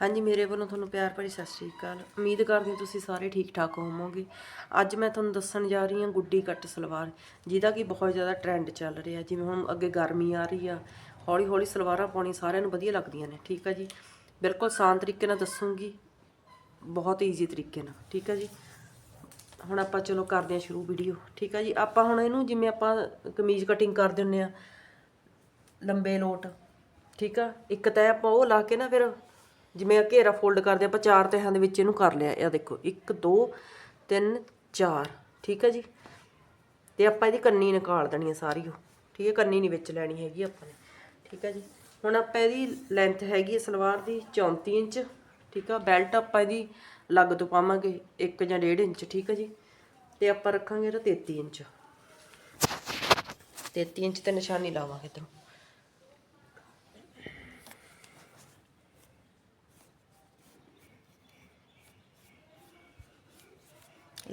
ਹਾਂਜੀ, ਮੇਰੇ ਵੱਲੋਂ ਤੁਹਾਨੂੰ ਪਿਆਰ ਭਰੀ ਸਤਿ ਸ਼੍ਰੀ ਅਕਾਲ। ਉਮੀਦ ਕਰਦੀ ਹਾਂ ਤੁਸੀਂ ਸਾਰੇ ਠੀਕ ਠਾਕ ਹੋਵੋਗੇ। ਅੱਜ ਮੈਂ ਤੁਹਾਨੂੰ ਦੱਸਣ ਜਾ ਰਹੀ ਹਾਂ ਗੁੱਡੀ ਕੱਟ ਸਲਵਾਰ, ਜਿਹਦਾ ਕਿ ਬਹੁਤ ਜ਼ਿਆਦਾ ਟ੍ਰੈਂਡ ਚੱਲ ਰਿਹਾ। ਜਿਵੇਂ ਹੁਣ ਅੱਗੇ ਗਰਮੀ ਆ ਰਹੀ ਆ ਹੌਲੀ ਹੌਲੀ ਸਲਵਾਰਾਂ ਪਾਉਣੀ ਸਾਰਿਆਂ ਨੂੰ ਵਧੀਆ ਲੱਗਦੀਆਂ ਨੇ, ਠੀਕ ਆ ਜੀ? ਬਿਲਕੁਲ ਆਸਾਨ ਤਰੀਕੇ ਨਾਲ ਦੱਸੂਗੀ, ਬਹੁਤ ਈਜ਼ੀ ਤਰੀਕੇ ਨਾਲ, ਠੀਕ ਆ ਜੀ? ਹੁਣ ਆਪਾਂ ਚਲੋ ਕਰਦੇ ਹਾਂ ਸ਼ੁਰੂ ਵੀਡੀਓ ਠੀਕ ਆ ਜੀ? ਆਪਾਂ ਹੁਣ ਇਹਨੂੰ ਜਿਵੇਂ ਆਪਾਂ ਕਮੀਜ਼ ਕਟਿੰਗ ਕਰ ਦਿੰਨੇ ਆ, ਲੰਬੇ ਲੋਟ, ਠੀਕ ਆ? ਇੱਕ ਤੈ ਆਪਾਂ ਉਹ ਲਾ ਕੇ ਨਾ ਫਿਰ ਜਿਵੇਂ ਆ ਘੇਰਾ ਫੋਲਡ ਕਰਦੇ ਆਪਾਂ ਚਾਰ ਤਹਿਾਂ ਦੇ ਵਿੱਚ ਇਹਨੂੰ ਕਰ ਲਿਆ। ਇਹ ਦੇਖੋ 1 2 3 4 ਠੀਕ ਹੈ ਜੀ? ਤੇ ਆਪਾਂ ਇਹਦੀ ਕੰਨੀ ਨਿਕਾਲ ਦੇਣੀ ਆ ਸਾਰੀ ਉਹ। ਠੀਕ ਹੈ ਕੰਨੀ ਨਹੀਂ ਵਿੱਚ ਲੈਣੀ ਹੈਗੀ ਆਪਾਂ ਨੇ। ਠੀਕ ਹੈ ਜੀ? ਹੁਣ ਆਪਾਂ ਇਹਦੀ ਲੈਂਥ ਹੈਗੀ ਹੈ ਸਲਵਾਰ ਦੀ 34 ਇੰਚ। ਠੀਕ ਆ ਬੈਲਟ ਆਪਾਂ ਇਹਦੀ ਲੱਗ ਤੋਂ ਪਾਵਾਂਗੇ 1 ਜਾਂ 1.5 ਇੰਚ, ਠੀਕ ਆ ਜੀ? ਤੇ ਆਪਾਂ ਰੱਖਾਂਗੇ ਇਹਦਾ 33 ਇੰਚ। 33 ਇੰਚ ਤੇ ਨਿਸ਼ਾਨੀ ਲਾਵਾਂਗੇ ਇੱਧਰੋਂ।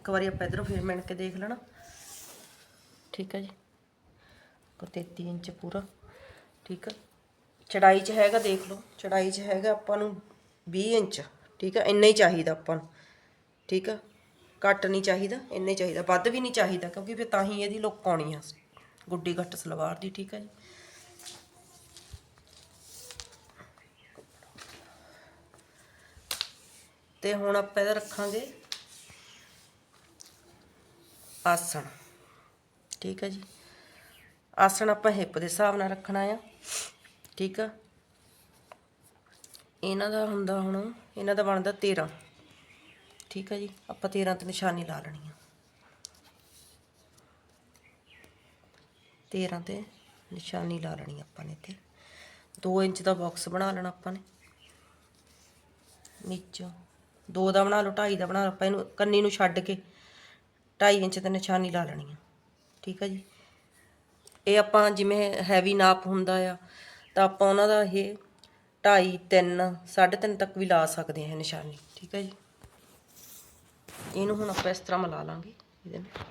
ਇੱਕ ਵਾਰੀ ਆਪਾਂ ਇਧਰੋਂ ਫੇਰ ਮਿਣ ਕੇ ਦੇਖ ਲੈਣਾ। ਠੀਕ ਹੈ ਜੀ। ਕੋ 33 ਇੰਚ ਪੂਰਾ। ਠੀਕ ਹੈ ਚੜਾਈ 'ਚ ਹੈਗਾ ਦੇਖ ਲਓ। ਚੜਾਈ 'ਚ ਹੈਗਾ ਆਪਾਂ ਨੂੰ 20 ਇੰਚ। ਠੀਕ ਹੈ ਇੰਨਾ ਹੀ ਚਾਹੀਦਾ ਆਪਾਂ ਨੂੰ। ਠੀਕ ਹੈ ਘੱਟ ਨਹੀਂ ਚਾਹੀਦਾ। ਇੰਨਾ ਹੀ ਚਾਹੀਦਾ। ਵੱਧ ਵੀ ਨਹੀਂ ਚਾਹੀਦਾ ਕਿਉਂਕਿ ਫਿਰ ਤਾਂ ਹੀ ਇਹਦੀ ਲੁੱਕ ਆਉਣੀ ਆ। ਗੁੱਡੀ ਘੱਟ ਸਲਵਾਰ ਦੀ। ਠੀਕ ਹੈ ਜੀ। ਤੇ ਹੁਣ ਆਪਾਂ ਇਹਦਾ ਰੱਖਾਂਗੇ। ਆਸਣ। ਠੀਕ ਹੈ ਜੀ। ਆਸਣ ਆਪਾਂ ਹਿੱਪ ਦੇ ਹਿਸਾਬ ਨਾਲ ਰੱਖਣਾ ਆ। ਠੀਕ ਆ। ਇਹਨਾਂ ਦਾ ਹੁੰਦਾ ਹੁਣ, ਇਹਨਾਂ ਦਾ ਬਣਦਾ 13 ਠੀਕ ਆ ਜੀ। ਆਪਾਂ 13 ਤੇ ਨਿਸ਼ਾਨੀ ਲਾ ਲੈਣੀ ਆ। 13 ਤੇ ਨਿਸ਼ਾਨੀ ਲਾ ਲੈਣੀ ਆਪਾਂ ਨੇ ਇੱਥੇ। 2 ਇੰਚ ਦਾ ਬਾਕਸ ਬਣਾ ਲੈਣਾ ਆਪਾਂ ਨੇ। ਨੀਚੋਂ। 2 ਦਾ ਬਣਾ ਲਓ 2.5 ਦਾ ਬਣਾ ਲਓ। ਆਪਾਂ ਇਹਨੂੰ, ਕੰਨੀ ਨੂੰ ਛੱਡ ਕੇ 2.5 ਇੰਚ ਤੇ ਨਿਸ਼ਾਨੀ ਲਾ ਲੈਣੀ ਆ। ਠੀਕ ਆ ਜੀ। ਇਹ ਆਪਾਂ ਜਿਵੇਂ ਹੈਵੀ ਨਾਪ ਹੁੰਦਾ ਆ, ਤਾਂ ਆਪਾਂ ਉਹਨਾਂ ਦਾ ਇਹ 2.5 3 3.5 ਤੱਕ ਵੀ ਲਾ ਸਕਦੇ ਹਾਂ ਨਿਸ਼ਾਨੀ। ਠੀਕ ਹੈ ਜੀ। ਇਹਨੂੰ ਹੁਣ ਆਪਾਂ ਇਸ ਤਰ੍ਹਾਂ ਮਿਲਾ ਲਾਂਗੇ ਇਹਦੇ ਨਾਲ।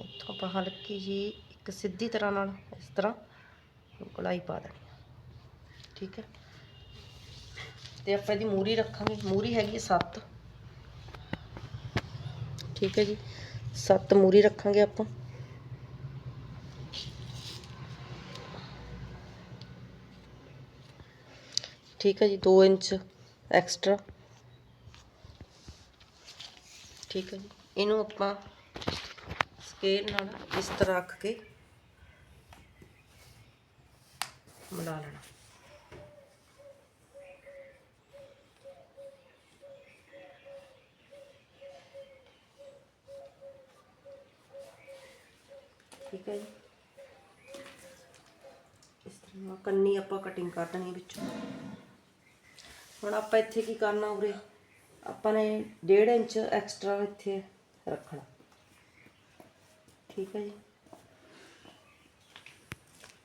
ਇੱਥੋਂ ਆਪਾਂ ਹਲਕੀ ਜੀ ਇੱਕ ਸਿੱਧੀ ਤਰ੍ਹਾਂ ਨਾਲ ਇਸ ਤਰ੍ਹਾਂ ਗਲਾਈ ਪਾ ਦੇਣੀ ਠੀਕ ਹੈ? ਤੇ ਆਪਾਂ ਇਹਦੀ ਮੂਰੀ ਰੱਖਾਂਗੇ। ਮੂਰੀ ਹੈਗੀ 7 ਠੀਕ ਹੈ ਜੀ? 7 ਮੂਰੀ ਰੱਖਾਂਗੇ ਆਪਾਂ। ਠੀਕ ਹੈ ਜੀ? 2 ਇੰਚ ਐਕਸਟਰਾ। ਠੀਕ ਹੈ ਜੀ? ਇਹਨੂੰ ਆਪਾਂ ਸਕੇਲ ਨਾਲ ਇਸ ਤਰ੍ਹਾਂ ਰੱਖ ਕੇ ਮਿਲਾ ਲੈਣਾ। ਠੀਕ ਹੈ ਜੀ। ਇਸ ਤਰ੍ਹਾਂ ਕੰਨੀ ਆਪਾਂ ਕਟਿੰਗ ਕਰ ਦੇਣੀ ਵਿੱਚੋਂ। ਹੁਣ ਆਪਾਂ ਇੱਥੇ ਕੀ ਕਰਨਾ ਉਰੇ? ਆਪਾਂ ਨੇ 1.5 ਇੰਚ ਐਕਸਟਰਾ ਇੱਥੇ ਰੱਖਣਾ। ਠੀਕ ਹੈ ਜੀ।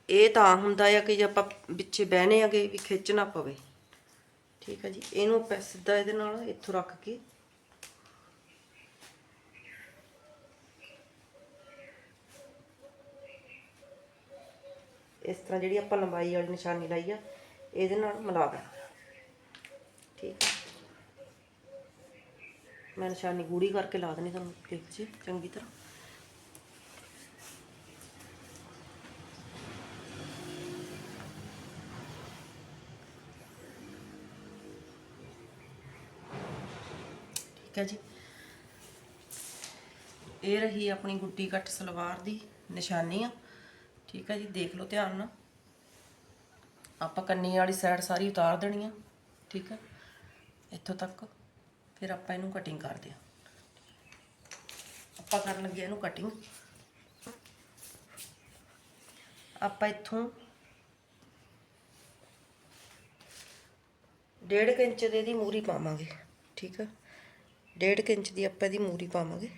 ਇਹ ਤਾਂ ਹੁੰਦਾ ਆ ਕਿ ਜੇ ਆਪਾਂ ਵਿੱਚੇ ਬਹਿਨੇ ਆਗੇ ਵੀ ਖਿੱਚ ਨਾ ਪਵੇ। ਠੀਕ ਹੈ ਜੀ, ਇਹਨੂੰ ਆਪਾਂ ਸਿੱਧਾ ਇਹਦੇ ਨਾਲ ਇੱਥੋਂ ਰੱਖ ਕੇ ਇਸ ਤਰ੍ਹਾਂ ਜਿਹੜੀ ਆਪਾਂ ਲੰਬਾਈ ਵਾਲੀ ਨਿਸ਼ਾਨੀ ਲਾਈ ਆ, ਇਹਦੇ ਨਾਲ ਮਿਲਾ ਦੇਣਾ। ਠੀਕ ਹੈ ਮੈਂ ਨਿਸ਼ਾਨੀ ਗੂੜੀ ਕਰਕੇ ਲਾ ਦੇਣੀ ਤੁਹਾਨੂੰ, ਦੇਖ ਜੀ, ਚੰਗੀ ਤਰ੍ਹਾਂ। ਠੀਕ ਹੈ ਜੀ। ਇਹ ਰਹੀ ਆਪਣੀ ਗੁੱਡੀ ਕੱਟ ਸਲਵਾਰ ਦੀ ਨਿਸ਼ਾਨੀ ਆ। ਠੀਕ ਹੈ ਜੀ, ਦੇਖ ਲਓ ਧਿਆਨ ਨਾਲ। ਆਪਾਂ ਕੰਨੀ ਵਾਲੀ ਸਾਈਡ ਸਾਰੀ ਉਤਾਰ ਦੇਣੀ ਆ। ਠੀਕ ਹੈ ਇੱਥੋਂ ਤੱਕ, ਫਿਰ ਆਪਾਂ ਇਹਨੂੰ ਕਟਿੰਗ ਕਰਦੇ ਆ। ਆਪਾਂ ਕਰਨ ਲੱਗੇ ਇਹਨੂੰ ਕਟਿੰਗ ਆਪਾਂ ਇੱਥੋਂ ਡੇਢ ਕੁ ਇੰਚ ਦੇ ਦੀ ਮੂਰੀ ਪਾਵਾਂਗੇ। ਠੀਕ ਹੈ ਡੇਢ ਕੁ ਇੰਚ ਦੀ ਆਪਾਂ ਇਹਦੀ ਮੂਰੀ ਪਾਵਾਂਗੇ।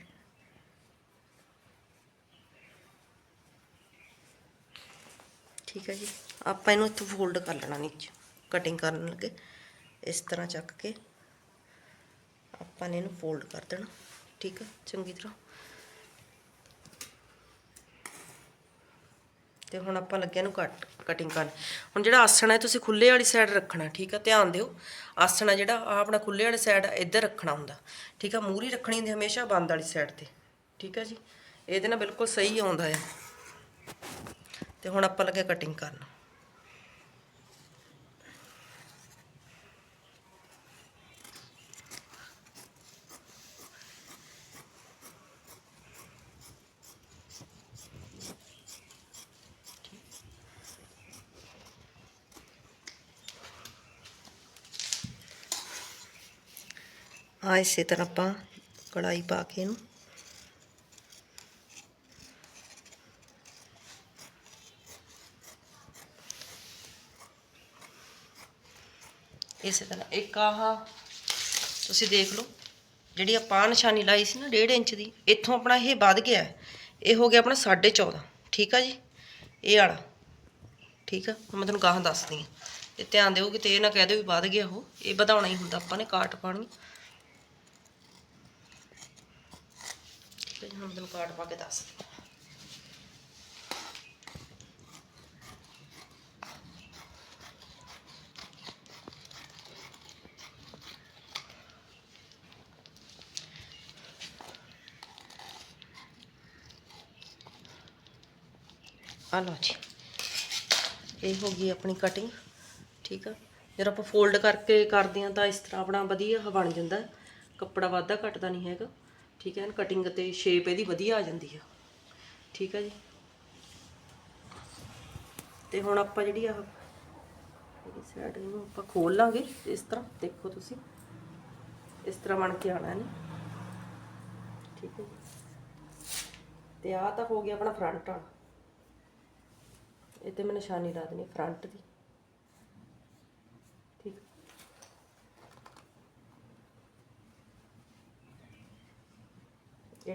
ਠੀਕ ਹੈ ਜੀ। ਆਪਾਂ ਇਹਨੂੰ ਇੱਥੋਂ ਫੋਲਡ ਕਰ ਲੈਣਾ ਨੀਚੇ। ਕਟਿੰਗ ਕਰਨ ਲੱਗੇ। ਇਸ ਤਰ੍ਹਾਂ ਚੱਕ ਕੇ ਆਪਾਂ ਆਪਾਂ ਨੇ ਇਹਨੂੰ ਫੋਲਡ ਕਰ ਦੇਣਾ। ਠੀਕ ਆ ਚੰਗੀ ਤਰ੍ਹਾਂ। ਤੇ ਹੁਣ ਆਪਾਂ ਲੱਗਿਆ ਨੂੰ ਕੱਟ ਕਟਿੰਗ ਕਰਨ। ਹੁਣ ਜਿਹੜਾ ਆਸਣ ਹੈ, ਤੁਸੀਂ ਖੁੱਲੇ ਵਾਲੀ ਸਾਈਡ ਰੱਖਣਾ, ਠੀਕ ਆ? ਧਿਆਨ ਦਿਓ। ਆਸਣ ਹੈ ਜਿਹੜਾ ਆ ਆਪਣਾ ਖੁੱਲੇ ਵਾਲੀ ਸਾਈਡ ਇੱਧਰ ਰੱਖਣਾ ਹੁੰਦਾ। ਠੀਕ ਆ? ਮੂਰੀ ਰੱਖਣੀ ਹੁੰਦੀ ਹਮੇਸ਼ਾ ਬੰਦ ਵਾਲੀ ਸਾਈਡ ਤੇ। ਠੀਕ ਆ ਜੀ? ਇਹਦੇ ਨਾਲ ਬਿਲਕੁਲ ਸਹੀ ਆਉਂਦਾ ਹੈ ਤੇ ਹੁਣ ਆਪਾਂ ਲੱਗਿਆ ਕਟਿੰਗ ਕਰਨ। ਆ ਇਸੇ ਤਰ੍ਹਾਂ ਆਪਾਂ ਕੜਾਈ ਪਾ ਕੇ ਇਹਨੂੰ। ਇਸੇ ਤਰ੍ਹਾਂ ਇੱਕ ਆਹ, ਤੁਸੀਂ ਦੇਖ ਲਓ, ਜਿਹੜੀ ਆਪਾਂ ਨਿਸ਼ਾਨੀ ਲਾਈ ਸੀ ਨਾ 1.5 ਇੰਚ ਦੀ, ਇੱਥੋਂ ਆਪਣਾ ਇਹ ਵੱਧ ਗਿਆ ਇਹ ਹੋ ਗਿਆ ਆਪਣਾ 14.5 ਠੀਕ ਆ ਜੀ? ਇਹ ਵਾਲਾ, ਠੀਕ ਆ? ਮੈਂ ਤੁਹਾਨੂੰ ਗਾਹਾਂ ਦੱਸਦੀ ਆ ਤੇ ਧਿਆਨ ਦਿਓ ਕਿਤੇ ਇਹ ਨਾ ਕਹਿ ਦਿਓ ਵੀ ਵੱਧ ਗਿਆ ਉਹ, ਇਹ ਵਧਾਉਣਾ ਹੀ ਹੁੰਦਾ ਆਪਾਂ ਨੇ ਕਾਟ ਪਾਣੀ ਠੀਕ ਹੁਣ ਮੈਂ ਤੁਹਾਨੂੰ ਕਾਟ ਪਾ ਕੇ ਦੱਸ। ਹਾਂ। ਆ ਲਓ ਜੀ। ਇਹ ਹੋ ਗਈ ਆਪਣੀ ਕਟਿੰਗ ਠੀਕ ਆ? ਜਦ ਆਪਾਂ ਫੋਲਡ ਕਰਕੇ ਕਰਦੇ ਆ ਤਾਂ ਇਸ ਤਰ੍ਹਾਂ ਆਪਣਾ ਵਧੀਆ ਬਣ ਜਾਂਦਾ ਕੱਪੜਾ ਵਾਧਾ ਘਟਦਾ ਨਹੀਂ ਹੈਗਾ। ਠੀਕ ਹੈ ਨਾ ਕਟਿੰਗ ਤੇ ਸ਼ੇਪ ਇਹਦੀ ਵਧੀਆ ਆ ਜਾਂਦੀ ਆ। ਠੀਕ ਹੈ ਜੀ। ਤੇ ਹੁਣ ਆਪਾਂ ਜਿਹੜੀ ਆ ਇਹਦੀ ਸਾਈਡ ਨੂੰ ਆਪਾਂ ਖੋਲ ਲਾਂਗੇ ਇਸ ਤਰ੍ਹਾਂ, ਦੇਖੋ ਤੁਸੀਂ। ਇਸ ਤਰ੍ਹਾਂ ਬਣ ਕੇ ਆਣਾ ਨੇ ਠੀਕ ਹੈ ਜੀ। ਤੇ ਆਹ ਤਾਂ ਹੋ ਗਿਆ ਆਪਣਾ ਫਰੰਟ ਵਾਲਾ। ਇਹ ਤੇ ਮੈਂ ਨਿਸ਼ਾਨੀ ਲਾ ਦੇਣੀ ਫਰੰਟ ਦੀ ਠੀਕ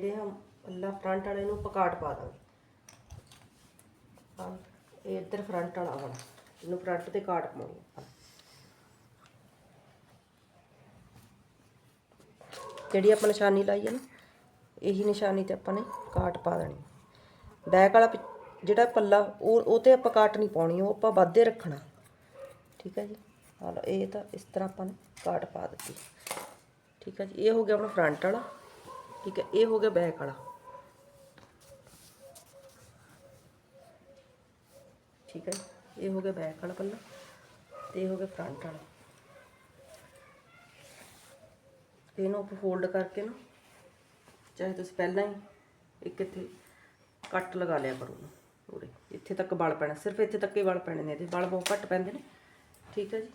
ਜਿਹੜੇ ਹਮ ਪੱਲਾ ਫਰੰਟ ਵਾਲੇ ਨੂੰ ਪਕਾਟ ਪਾ ਦਾਂਗੇ। ਹਾਂ ਇਹ ਇੱਧਰ ਫਰੰਟ ਵਾਲਾ ਵਾਲਾ, ਇਹਨੂੰ ਫਰੰਟ ਤੇ ਕਾਟ ਪਾਉਣੀ ਆਪਾਂ ਜਿਹੜੀ ਆਪਾਂ ਨਿਸ਼ਾਨੀ ਲਾਈ ਹੈ ਨਾ, ਇਹੀ ਨਿਸ਼ਾਨੀ ਤੇ ਆਪਾਂ ਨੇ ਕਾਟ ਪਾ ਦੇਣੀ। ਬੈਕ ਵਾਲਾ ਪਿ- ਜਿਹੜਾ ਪੱਲਾ, ਉਹ ਉਹ ਤੇ ਆਪਾਂ ਕਾਟ ਨਹੀਂ ਪਾਉਣੀ, ਉਹ ਆਪਾਂ ਵਾਧੇ ਰੱਖਣਾ। ਠੀਕ ਹੈ ਜੀ? ਆ ਇਹ ਤਾਂ ਇਸ ਤਰ੍ਹਾਂ ਆਪਾਂ ਨੇ ਕਾਟ ਪਾ ਦਿੱਤੀ। ਠੀਕ ਹੈ ਜੀ? ਇਹ ਹੋ ਗਿਆ ਆਪਣਾ ਫਰੰਟ ਵਾਲਾ। ਠੀਕ ਹੈ ਇਹ ਹੋ ਗਿਆ ਬੈਕ ਵਾਲਾ। ਠੀਕ ਹੈ ਇਹ ਹੋ ਗਿਆ ਬੈਕ ਵਾਲਾ ਪੱਲਾ ਤੇ ਇਹ ਹੋ ਗਿਆ ਫਰੰਟ ਵਾਲਾ। ਇਹਨੂੰ ਆਪਾਂ ਫੋਲਡ ਕਰਕੇ ਨਾ, ਚਾਹੇ ਤੁਸੀਂ ਪਹਿਲਾਂ ਹੀ ਇੱਕ ਇੱਥੇ ਕੱਟ ਲਗਾ ਲਿਆ ਕਰੋ ਉਹਨੂੰ ਉਰੇ ਇੱਥੇ ਤੱਕ ਵਲ ਪੈਣਾ, ਸਿਰਫ ਇੱਥੇ ਤੱਕ ਹੀ ਵਲ ਪੈਣੇ ਨੇ ਇਹਦੇ ਵਲ ਬਹੁਤ ਘੱਟ ਪੈਂਦੇ ਨੇ। ਠੀਕ ਹੈ ਜੀ?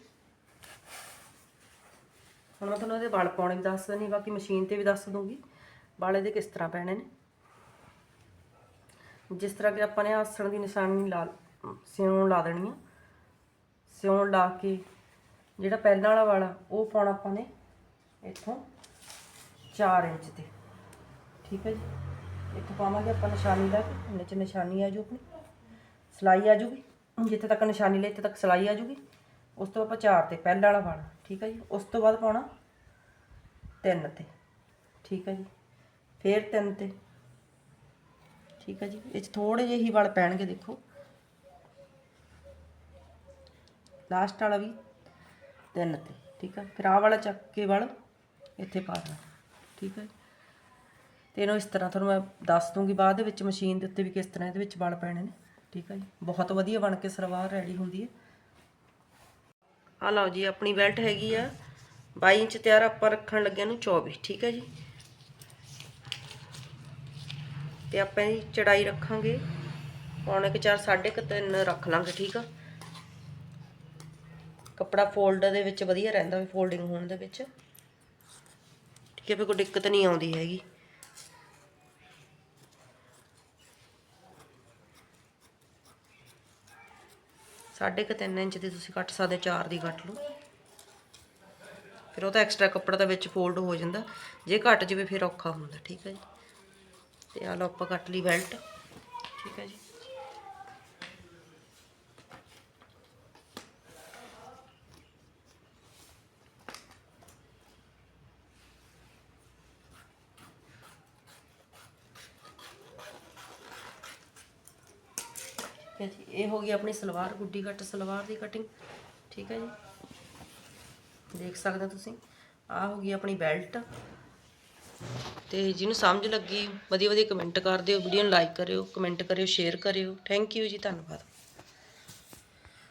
ਹੁਣ ਮੈਂ ਤੁਹਾਨੂੰ ਇਹਦੇ ਵਲ ਪਾਉਣੇ ਵੀ ਦੱਸ ਦਿੰਦੀ, ਬਾਕੀ ਮਸ਼ੀਨ ਤੇ ਵੀ ਦੱਸ ਦੂੰਗੀ ਵਲ ਦੇ ਕਿਸ ਤਰ੍ਹਾਂ ਪੈਣੇ ਨੇ? ਜਿਸ ਤਰ੍ਹਾਂ ਕਿ ਆਪਾਂ ਨੇ ਆਸਣ ਦੀ ਨਿਸ਼ਾਨੀ ਲਾ ਸਿਉਣ ਲਾ ਦੇਣੀ ਆ। ਸਿਉਣ ਲਾ ਕੇ ਜਿਹੜਾ ਪਹਿਲਾਂ ਵਾਲਾ ਵਾਲਾ, ਉਹ ਪਾਉਣਾ ਆਪਾਂ ਨੇ ਇੱਥੋਂ 4 ਇੰਚ ਤੇ। ਠੀਕ ਹੈ ਜੀ? ਇੱਥੋਂ ਪਾਵਾਂਗੇ ਆਪਾਂ ਨਿਸ਼ਾਨੀ ਲਾ ਕੇ ਚ ਨਿਸ਼ਾਨੀ ਆ ਜੂ ਆਪਣੀ ਸਲਾਈ ਆ ਜੂਗੀ। ਜਿੱਥੇ ਤੱਕ ਨਿਸ਼ਾਨੀ ਲਈ, ਇੱਥੇ ਤੱਕ ਸਲਾਈ ਆ ਜੂਗੀ। ਉਸ ਤੋਂ ਆਪਾਂ 4 ਤੇ, ਪਹਿਲਾਂ ਵਾਲਾ ਪਾਣਾ ਠੀਕ ਹੈ ਜੀ? ਉਸ ਤੋਂ ਬਾਅਦ ਪਾਉਣਾ 3 ਤੇ। ਠੀਕ ਹੈ ਜੀ? ਫੇਰ ਤਿੰਨ ਤੇ। ਠੀਕ ਹੈ ਜੀ, ਇਹ 'ਚ ਥੋੜੇ ਜਿਹੇ ਹੀ ਵਲ ਪੈਣਗੇ, ਦੇਖੋ। ਲਾਸਟ ਵਾਲਾ ਵੀ ਤਿੰਨ ਤੇ, ਠੀਕ ਹੈ ਫਿਰ ਆਹ ਵਾਲਾ ਚੱਕ ਕੇ ਵਲ ਇੱਥੇ ਪਾ ਦੇਣਾ, ਠੀਕ ਹੈ ਤੇ ਇਹਨੂੰ ਇਸ ਤਰ੍ਹਾਂ ਤੁਹਾਨੂੰ ਮੈਂ ਦੱਸ ਦੂੰਗੀ ਬਾਅਦ ਦੇ ਵਿੱਚ ਮਸ਼ੀਨ ਦੇ ਉੱਤੇ ਵੀ ਕਿਸ ਤਰ੍ਹਾਂ ਇਹਦੇ ਵਿੱਚ ਵਲ ਪੈਣੇ ਨੇ, ਠੀਕ ਹੈ ਜੀ। ਬਹੁਤ ਵਧੀਆ ਬਣ ਕੇ ਸਲਵਾਰ ਰੈਡੀ ਹੁੰਦੀ ਹੈ ਆ ਲਓ ਜੀ, ਆਪਣੀ ਬੈਲਟ ਹੈਗੀ ਆ 22 ਇੰਚ ਤਿਆਰ ਆਪਾਂ ਰੱਖਣ ਲੱਗਿਆ ਨੂੰ 24 ਠੀਕ ਹੈ ਜੀ। ਤੇ ਆਪਾਂ ਇਹਦੀ ਚੜਾਈ ਰੱਖਾਂਗੇ। ਪੌਣੇ ਕੁ 4 ਸਾਢੇ ਕੁ 3 ਰੱਖ ਲਾਂਗੇ, ਠੀਕ ਆ? ਕੱਪੜਾ ਫੋਲਡ ਦੇ ਵਿੱਚ ਵਧੀਆ ਰਹਿੰਦਾ ਵੀ ਫੋਲਡਿੰਗ ਹੋਣ ਦੇ ਵਿੱਚ। ਠੀਕ ਹੈ ਫਿਰ ਕੋਈ ਦਿੱਕਤ ਨਹੀਂ ਆਉਂਦੀ ਹੈਗੀ। ਸਾਢੇ ਕੁ 3 ਇੰਚ ਦੀ ਤੁਸੀਂ ਕੱਟ ਸਕਦੇ 4 ਦੀ ਕੱਟ ਲਓ। ਫਿਰ ਉਹ ਤਾਂ ਐਕਸਟਰਾ ਕੱਪੜਾ ਤਾਂ ਵਿੱਚ ਫੋਲਡ ਹੋ ਜਾਂਦਾ। ਜੇ ਘਟ ਜਾਵੇ, ਫਿਰ ਔਖਾ ਹੁੰਦਾ, ਠੀਕ ਹੈ ਜੀ। ਤੇ ਆ ਲਓ ਆਪਾਂ ਕੱਟ ਲਈ ਬੈਲਟ। ਠੀਕ ਹੈ ਜੀ। ਇਹ ਹੋ ਗਈ ਆਪਣੀ ਸਲਵਾਰ, ਗੁੱਡੀ ਕੱਟ ਸਲਵਾਰ ਦੀ ਕਟਿੰਗ ਠੀਕ ਹੈ ਜੀ। ਦੇਖ ਸਕਦੇ ਤੁਸੀਂ। ਆ ਹੋ ਗਈ ਆਪਣੀ ਬੈਲਟ। ਤੇ ਜਿਹਨੂੰ ਸਮਝ ਲੱਗੀ ਵਧੀਆ ਵਧੀਆ ਕਮੈਂਟ ਕਰ ਦਿਓ ਵੀਡੀਓ ਨੂੰ ਲਾਈਕ ਕਰਿਓ ਕਮੈਂਟ ਕਰਿਓ ਸ਼ੇਅਰ ਕਰਿਓ। ਥੈਂਕ ਯੂ ਜੀ, ਧੰਨਵਾਦ।